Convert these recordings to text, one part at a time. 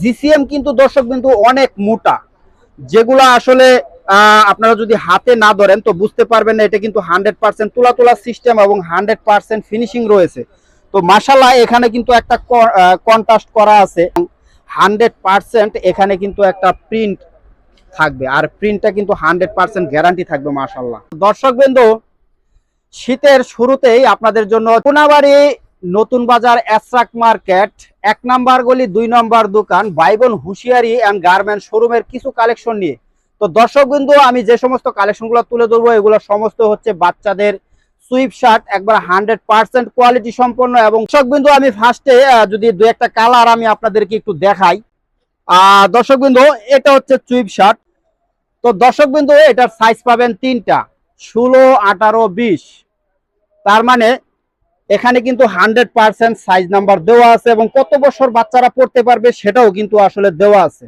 GCM কিন্তু দর্শক কিন্তু অনেক মোটা, যেগুলো আসলে আপনারা যদি হাতে না ধরেন তো বুঝতে পারবেন না, এটা কিন্তু হান্ড্রেড পার্সেন্ট তোলা তোলা সিস্টেম এবং হান্ড্রেড পার্সেন্ট ফিনিশিং রয়েছে। তো মাসাল্লাহ এখানে কিন্তু একটা কন্ট্রাস্ট করা আছে হান্ড্রেড পার্সেন্ট এখানে কিন্তু একটা প্রিন্ট থাকবে, আর প্রিন্টটা কিন্তু হান্ড্রেড পার্সেন্ট গ্যারান্টি থাকবে মাসাল্লাহ দর্শক বিন্দু, শীতের শুরুতেই আপনাদের জন্য কোনাবাড়ি নতুন বাজার অ্যাসরাক মার্কেট এক নাম্বার গলি, দুই নম্বর দোকান বাইবন হুঁশিয়ারি অ্যান্ড গার্মেন্ট শোরুমের কিছু কালেকশন নিয়ে। তো দর্শক বিন্দু, আমি যে সমস্ত কালেকশনগুলো তুলে ধরবো, এগুলো সমস্ত হচ্ছে বাচ্চাদের সুইপ শার্ট একবার হান্ড্রেড পার্সেন্ট কোয়ালিটি সম্পন্ন এবং দর্শক বিন্দু, আমি ফার্স্টে যদি দু একটা কালার আমি আপনাদেরকে একটু দেখাই। দর্শক বিন্দু, এটা হচ্ছে সুইপ শার্ট তো দর্শক বিন্দু, এটার সাইজ পাবেন তিনটা, ষোলো, আঠারো, বিশ। তার মানে এখানে কিন্তু হান্ড্রেড পার্সেন্ট সাইজ নাম্বার দেওয়া আছে এবং কত বছর বাচ্চারা পড়তে পারবে সেটাও কিন্তু আসলে দেওয়া আছে।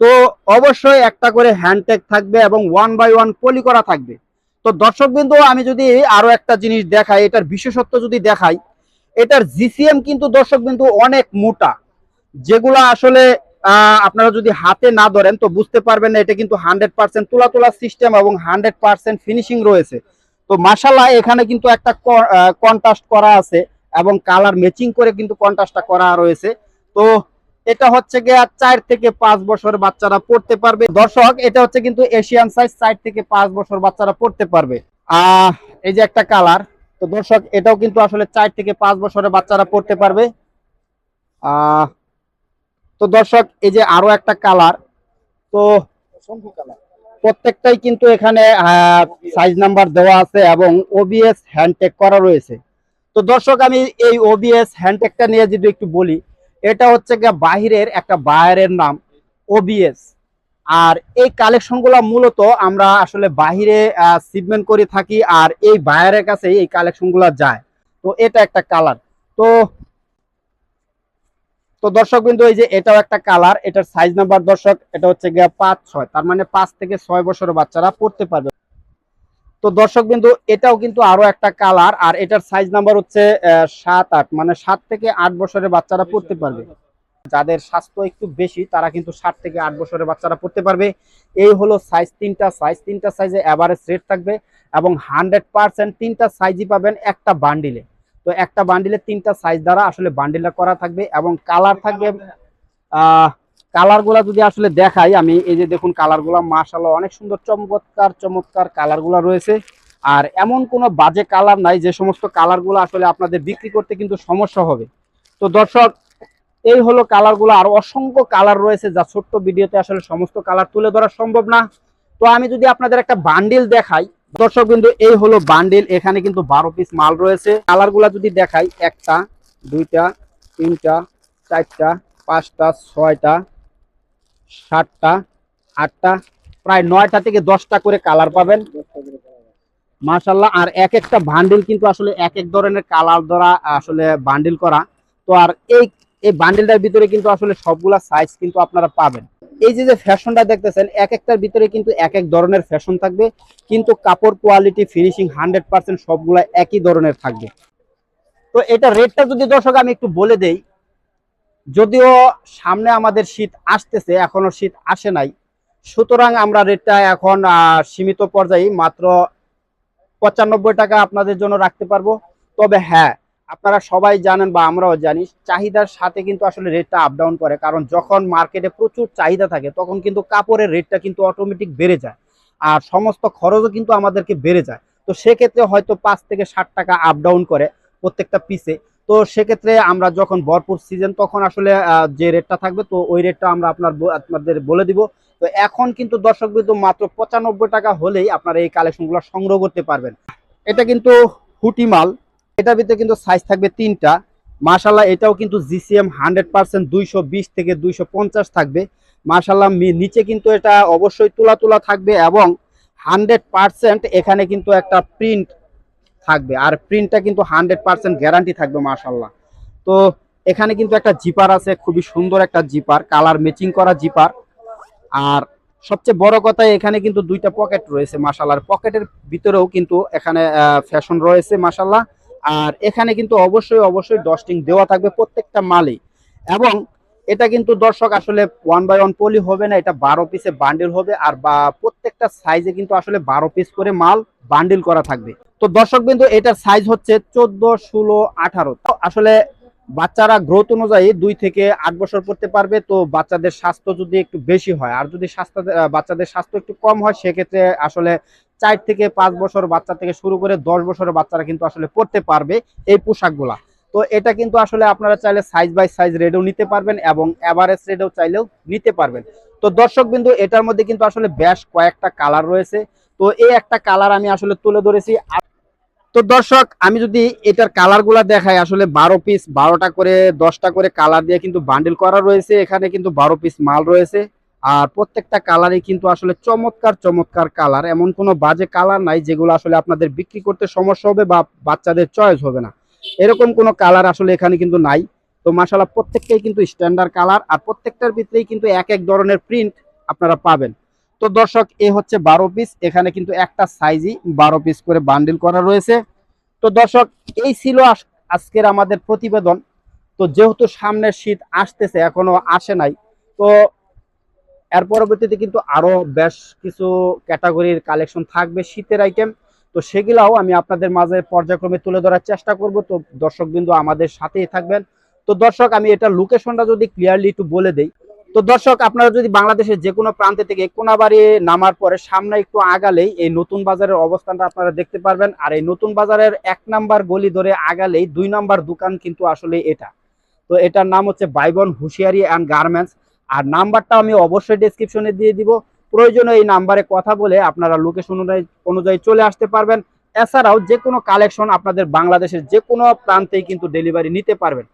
তো অবশ্যই একটা করে হ্যান্ডটেক থাকবে এবং ওয়ান বাই ওয়ান পলি করা থাকবে। তো দর্শক বিন্দু, আমি যদি আরও একটা জিনিস দেখাই, এটার বিশেষত্ব যদি দেখাই, এটার জিসিএম কিন্তু দর্শক বিন্দু অনেক মোটা। যেগুলো আসলে আপনারা যদি হাতে না ধরেন তো বুঝতে পারবেন না, এটা কিন্তু হান্ড্রেড পার্সেন্ট তোলা তোলা সিস্টেম এবং হান্ড্রেড পার্সেন্ট ফিনিশিং রয়েছে। তো মাসাল্লাহ এখানে কিন্তু একটা কন্ট্রাস্ট করা আছে এবং কালার ম্যাচিং করে কিন্তু কন্ট্রাস্টটা করা রয়েছে। তো এটা হচ্ছে গিয়ে চার থেকে পাঁচ বছর বাচ্চারা পড়তে পারবে। দর্শক, এটা হচ্ছে কিন্তু এশিয়ান সাইজ চার থেকে পাঁচ বছর বাচ্চারা পড়তে পারবে। আহ, এই যে একটা কালার তো দর্শক, এটাও কিন্তু আসলে চার থেকে পাঁচ বছরের বাচ্চারা পড়তে পারবে। আহ, তো দর্শক, এই যে আরও একটা কালার তো প্রত্যেকটাই কিন্তু এখানে সাইজ নাম্বার দেওয়া আছে এবং ওবিএস হ্যান্ডটেক করা রয়েছে। তো দর্শক, আমি এই ওবিএস হ্যান্ডটেকটা নিয়ে যদি একটু বলি, এটা হচ্ছে গিয়ে বাহিরের একটা বায়ারের নাম ওবিএস আর এই কালেকশনগুলো মূলত আমরা আসলে বাহিরে সিপমেন্ট করে থাকি আর এই বায়ারের কাছে এই কালেকশনগুলো যায়। তো এটা একটা কালার তো তো দর্শক বিন্দু, এই যে এটাও একটা কালার এটার সাইজ নাম্বার দর্শক, এটা হচ্ছে গিয়ে পাঁচ ছয়। তার মানে পাঁচ থেকে ছয় বছরের বাচ্চারা পড়তে পারবে। তো দর্শক বিন্দু, এটাও কিন্তু আরও একটা কালার আর এটার সাইজ নাম্বার হচ্ছে সাত আট। মানে সাত থেকে আট বছরের বাচ্চারা পড়তে পারবে। যাদের স্বাস্থ্য একটু বেশি, তারা কিন্তু সাত থেকে আট বছরের বাচ্চারা পড়তে পারবে। এই হলো সাইজ তিনটা সাইজ তিনটা সাইজে অ্যাভারেজ রেট থাকবে এবং হান্ড্রেড পার্সেন্ট তিনটা সাইজই পাবেন একটা বান্ডিলে তো একটা বান্ডিলে তিনটা সাইজ দ্বারা আসলে বান্ডিলটা করা থাকবে এবং কালার থাকবে, আহ কালারগুলা যদি আসলে দেখাই, আমি এই যে দেখুন কালারগুলা মার্শাল অনেক সুন্দর, চমৎকার চমৎকার কালারগুলা রয়েছে। আর এমন কোনো বাজে কালার নাই, যে সমস্ত কালারগুলো আসলে আপনাদের বিক্রি করতে কিন্তু সমস্যা হবে। তো দর্শক, এই হলো কালারগুলো, আর অসংখ্য কালার রয়েছে যা ছোট্ট ভিডিওতে আসলে সমস্ত কালার তুলে ধরা সম্ভব না। তো আমি যদি আপনাদের একটা বান্ডিল দেখাই দর্শক বিন্দু, এই হলো বান্ডিল এখানে কিন্তু বারো পিস মাল রয়েছে। কালার যদি দেখাই, একটা, দুইটা, তিনটা, চারটা, পাঁচটা, ছয়টা, সাতটা, আটটা, প্রায় নয়টা থেকে দশটা করে কালার পাবেন। মাশাল্লাহ আর এক একটা বান্ডিল কিন্তু আসলে এক এক ধরনের কালার দ্বারা আসলে বান্ডিল করা। তো আর এই এই বান্ডিলটার ভিতরে কিন্তু আসলে সবগুলা সাইজ কিন্তু আপনারা পাবেন। এই যে যে ফ্যাশনটা দেখতেছেন, এক একটার ভিতরে কিন্তু এক এক ধরনের ফ্যাশন থাকবে, কিন্তু কাপড় কোয়ালিটি ফিনিশিং হান্ড্রেড পার্সেন্ট সবগুলা একই ধরনের থাকবে। তো এটা রেটটা যদি দর্শক আমি একটু বলে দেই, যদিও সামনে আমাদের শীত আসতেছে, এখনও শীত আসে নাই, সুতরাং আমরা রেটটা এখন সীমিত পর্যায়ে মাত্র পঁচানব্বই টাকা আপনাদের জন্য রাখতে পারব। তবে হ্যাঁ আপনারা সবাই জানেন বা আমরাও জানি, চাহিদার সাথে কিন্তু আসলে রেটটা আপ ডাউন করে। কারণ যখন মার্কেটে প্রচুর চাহিদা থাকে, তখন কিন্তু কাপড়ের রেটটা কিন্তু অটোমেটিক বেড়ে যায়। আর সমস্ত খরচও কিন্তু আমাদেরকে বেড়ে যায়। তো সেক্ষেত্রে হয়তো পাঁচ থেকে ষাট টাকা আপ ডাউন করে প্রত্যেকটা পিসে তো সেক্ষেত্রে আমরা যখন ভরপুর সিজন তখন আসলে যে রেটটা থাকবে, তো ওই রেটটা আমরা আপনার আপনাদের বলে দিব। তো এখন কিন্তু দর্শক বিন্দু মাত্র পঁচানব্বই টাকা হলেই আপনারা এই কালেকশনগুলো সংগ্রহ করতে পারবেন। এটা কিন্তু হুটি মাল। এটার ভিতরে কিন্তু সাইজ থাকবে তিনটা। মাশাল্লাহ এটাও কিন্তু জিসিএম হান্ড্রেড পার্সেন্ট দুইশো বিশ থেকে দুইশো পঞ্চাশ থাকবে। মাশাল্লাহ নিচে কিন্তু এটা অবশ্যই তোলা তোলা থাকবে এবং হান্ড্রেড পার্সেন্ট এখানে কিন্তু একটা প্রিন্ট থাকবে। আর প্রিন্টটা কিন্তু হান্ড্রেড পার্সেন্ট গ্যারান্টি থাকবে মাশাল্লাহ তো এখানে কিন্তু একটা জিপার আছে, খুবই সুন্দর একটা জিপার কালার ম্যাচিং করা জিপার আর সবচেয়ে বড় কথা, এখানে কিন্তু দুইটা পকেট রয়েছে মাশাল্লাহ পকেটের ভিতরেও কিন্তু এখানে ফ্যাশন রয়েছে মাশাল্লাহ আর এখানে কিন্তু অবশ্যই অবশ্যই ডস্টিং দেওয়া থাকবে প্রত্যেকটা মালে এবং এটা কিন্তু দর্শক আসলে ওয়ান বাই ওয়ান পলি হবে না, এটা বারো পিসে বান্ডিল হবে আর বা প্রত্যেকটা সাইজে কিন্তু আসলে বারো পিস করে মাল বান্ডিল করা থাকবে। তো দর্শক বিন্দু এটার সাইজ হচ্ছে চোদ্দ, ষোলো, আঠারো। আসলে বাচ্চারা গ্রোথ অনুযায়ী দুই থেকে আট বছর পড়তে পারবে, তো বাচ্চাদের স্বাস্থ্য যদি একটু বেশি হয়, আর যদি স্বাস্থ্য বাচ্চাদের স্বাস্থ্য একটু কম হয়, সেক্ষেত্রে আসলে চার থেকে পাঁচ বছর বাচ্চা থেকে শুরু করে দশ বছরের বাচ্চারা কিন্তু আসলে পড়তে পারবে এই পোশাকগুলা। তো এটা কিন্তু আসলে আপনারা চাইলে সাইজ বাই সাইজ রেডও নিতে পারবেন এবং অ্যাভারেজ রেডও চাইলেও নিতে পারবেন। তো দর্শক বিন্দু, এটার মধ্যে কিন্তু আসলে বেশ কয়েকটা কালার রয়েছে। তো এই একটা কালার আমি আসলে তুলে ধরেছি তো দর্শক, আমি যদি এটার কালারগুলা দেখাই, আসলে বারো পিস বারোটা করে, দশটা করে কালার দিয়ে কিন্তু বান্ডিল করা রয়েছে। এখানে কিন্তু বারো পিস মাল রয়েছে। আর প্রত্যেকটা কালারই কিন্তু আসলে চমৎকার চমৎকার কালার এমন কোনো বাজে কালার নাই যেগুলো আসলে আপনাদের বিক্রি করতে সমস্যা হবে বা বাচ্চাদের চয়েস হবে না। এরকম কোনো কালার আসলে এখানে কিন্তু নাই। তো মাসালা প্রত্যেকটাই কিন্তু স্ট্যান্ডার্ড কালার আর প্রত্যেকটার ভিতরেই কিন্তু এক এক ধরনের প্রিন্ট আপনারা পাবেন। তো দর্শক, এ হচ্ছে বারো পিস এখানে কিন্তু একটা সাইজই বারো পিস করে বান্ডিল করা রয়েছে। তো দর্শক, এই ছিল আজকের আমাদের প্রতিবেদন। তো যেহেতু সামনের শীত আসতেছে, এখনও আসে নাই, তো এর পরবর্তীতে কিন্তু আরও বেশ কিছু ক্যাটাগরির কালেকশন থাকবে শীতের আইটেম তো সেগুলাও আমি আপনাদের মাঝে পর্যায়ক্রমে তুলে ধরার চেষ্টা করব। তো দর্শক বিন্দু আমাদের সাথেই থাকবেন। তো দর্শক, আমি এটা লোকেশনটা যদি ক্লিয়ারলি একটু বলে দেই তো দর্শক, আপনারা যদি বাংলাদেশের যে কোনো প্রান্তে থেকে কোনাবাড়ি নামার পরে সামনে একটু আগালেই এই নতুন বাজারের অবস্থানটা আপনারা দেখতে পারবেন। আর এই নতুন বাজারের এক নাম্বার গলি ধরে আগালেই দুই নাম্বার দোকান কিন্তু আসলে এটা। তো এটার নাম হচ্ছে বাইবন হুঁশিয়ারি অ্যান্ড গার্মেন্টস। আর নাম্বারটা আমি অবশ্যই ডেসক্রিপশনে দিয়ে দিব। প্রয়োজনে এই নাম্বারে কথা বলে আপনারা লোকেশন অনুযায়ী চলে আসতে পারবেন। এছাড়াও যে কোনো কালেকশন আপনাদের বাংলাদেশের যে কোনো প্রান্তেই কিন্তু ডেলিভারি নিতে পারবেন।